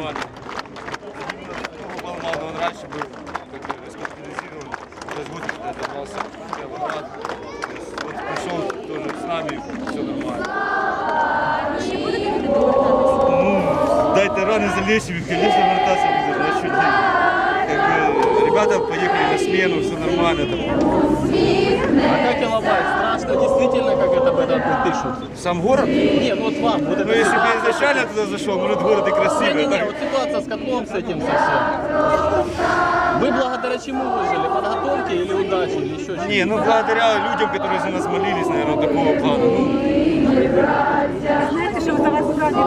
Было мало, но он раньше был, как бы, добрался в Белград. То есть Вот пришел тоже с нами, все нормально. Ну, дайте раны залечивать, конечно, вертаться будет, на что делать. Как бы, ребята поехали на смену, все нормально. Там. как это об этом пишут? Сам город? Нет, ну вот вам, вот Ну, это... если бы я изначально туда зашел, может, город и красивый. Не-не-не, так- вот ситуация с котлом, с этим совсем. Вы благодаря чему выжили? Подготовке или удаче, или еще чему? Не, ну благодаря людям, которые за нас молились, наверное, такого плана. Ну, Знаєте, що за вас справді